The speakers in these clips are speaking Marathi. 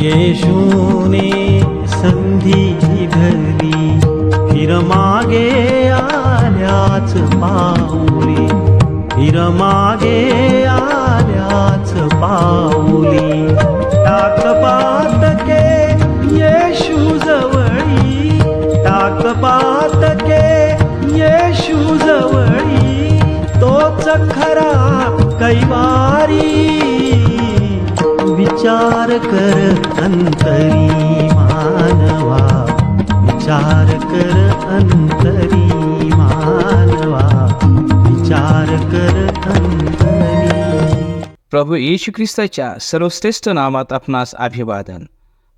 येशूने संधी धरली फिर मागे आल्याच पाऊली. फिर मागे आल्याच पाऊली. टाक पातके येशू जवळी टाक पातके येशू जवळी तोच खरा कैवारी विचार कर अंतरी मानवा. विचार कर अंतरी मानवा. विचार कर अंतरी. प्रभू येशू ख्रिस्ताच्या सर्वश्रेष्ठ नामात आपणास अभिवादन.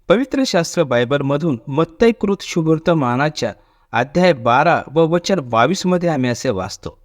पवित्र शास्त्र बायबलमधून मत्तयकृत शुभवर्तमानाच्या अध्याय बारा व वचन बावीसमध्ये आम्ही असे वाचतो.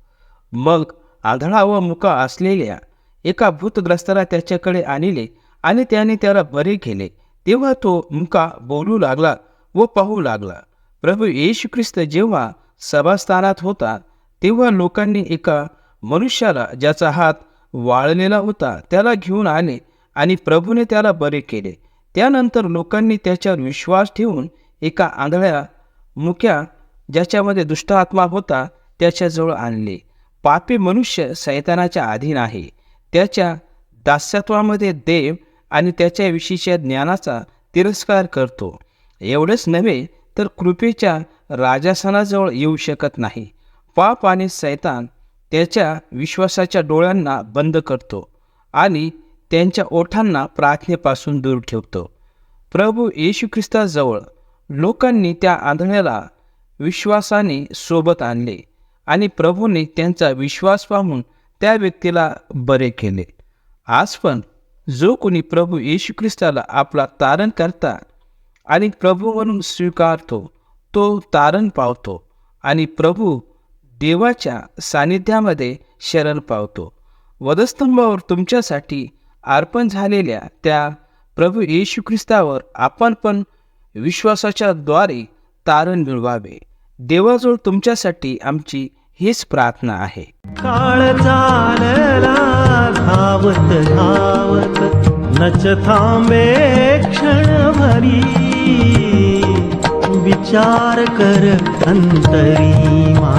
मग आधळा व मुका असलेल्या एका भूतग्रस्ताला त्याच्याकडे आणले आणि त्याने त्याला बरे केले. तेव्हा तो मुका बोलू लागला व पाहू लागला. प्रभू येशू ख्रिस्त जेव्हा सभास्थानात होता तेव्हा लोकांनी एका मनुष्याला ज्याचा हात वाळलेला होता त्याला घेऊन आले आणि प्रभूने त्याला बरे केले. त्यानंतर लोकांनी त्याच्यावर विश्वास ठेवून एका आंधळ्या मुक्या ज्याच्यामध्ये दुष्ट आत्मा होता त्याच्याजवळ आणले. पापी मनुष्य सैतानाच्या अधीन आहे. त्याच्या दास्यत्वामध्ये देव आणि त्याच्याविषयीच्या ज्ञानाचा तिरस्कार करतो. एवढंच नव्हे तर कृपेच्या राजासनाजवळ येऊ शकत नाही. पाप आणि सैतान त्याच्या विश्वासाच्या डोळ्यांना बंद करतो आणि त्यांच्या ओठांना प्रार्थनेपासून दूर ठेवतो. प्रभू येशू ख्रिस्ताजवळ लोकांनी त्या आंधळ्याला विश्वासाने सोबत आणले आणि प्रभूने त्यांचा विश्वास पाहून त्या व्यक्तीला बरे केले. आज पण जो कोणी प्रभू येशू ख्रिस्ताला आपला तारण करता आणि प्रभू म्हणून स्वीकारतो तो तारण पावतो आणि प्रभू देवाच्या सानिध्यामध्ये शरण पावतो. वधस्तंभावर तुमच्यासाठी अर्पण झालेल्या त्या प्रभू येशू ख्रिस्तावर आपण पण विश्वासाच्या द्वारे तारण मिळवावे. देवाजवळ तुमच्यासाठी आमची हीच प्रार्थना आहे. काळ चालला धावत धावत नच थांबे क्षण भरी विचार कर अंतरी मा